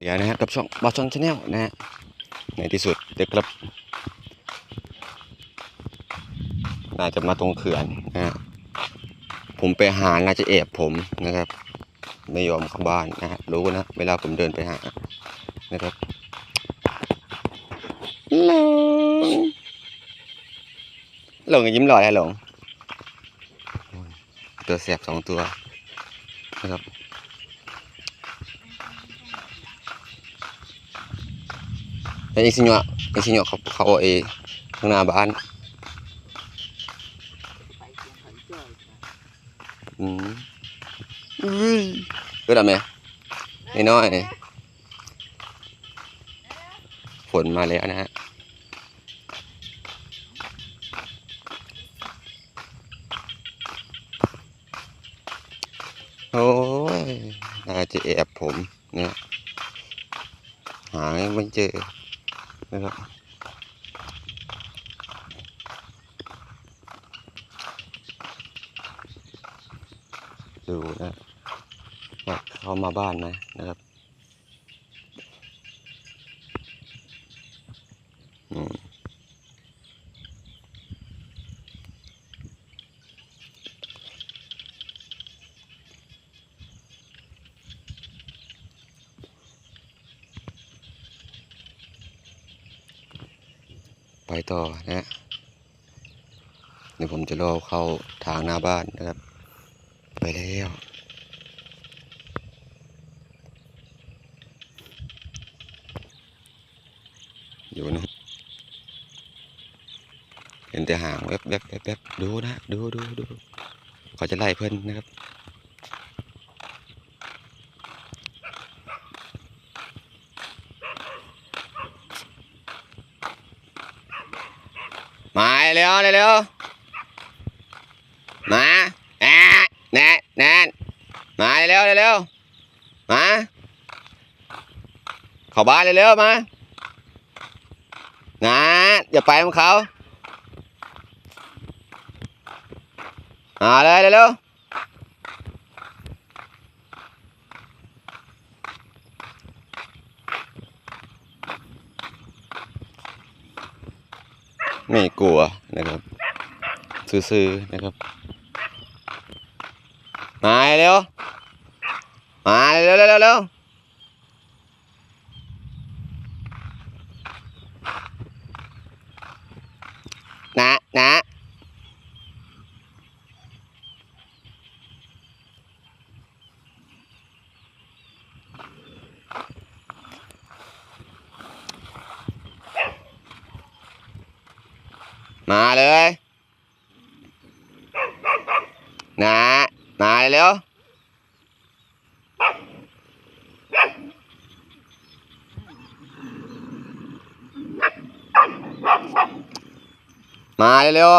เดี๋ยวนะฮะกับช่องบอชอนชาแนลนะฮะในที่สุดเด็กครับ น่าจะมาตรงเขื่อนนะฮะผมไปหาน่าจะแอบผมนะครับ ไม่ยอมเข้าบ้านนะฮะรู้นะเวลาผมเดินไปหานะครับหลงหลงยิ้มหล่อแล้หลงตัวแสบสองตัวนะครับ แล้วอีกสิเนาะอีกสิเนาะเขาเขาเอาเอข้างหน้าบ้านอืมอุ้ยก็ได้ไหมน้อยๆฝนมาแล้วนะฮะโอ้ยน่าจะแอบผมเนี่ยหาไม่เจอ นะครับดูนะว่าเขามาบ้านไหมนะครับอืม ไปต่อนะเดี๋ยวผมจะรอเข้าทางหน้าบ้านนะครับ ไปแล้วอยู่นะเห็นแต่หางแวบแวบแวบแวบดูนะ ดูดูดูเขาจะไล่เพิ่อนนะครับ มาเร็วเร็วมาแน่แน่แน่มาเร็วเร็วมาเข้าบ้านเร็วมานะอย่าไปของเขามาเลยเร็ว ไม่กลัวนะครับซื่อๆนะครับ มาเร็ว มาเร็วเร็วเร็วเร็วนะนะ มาเลยนะมาเร็วมาเร็ว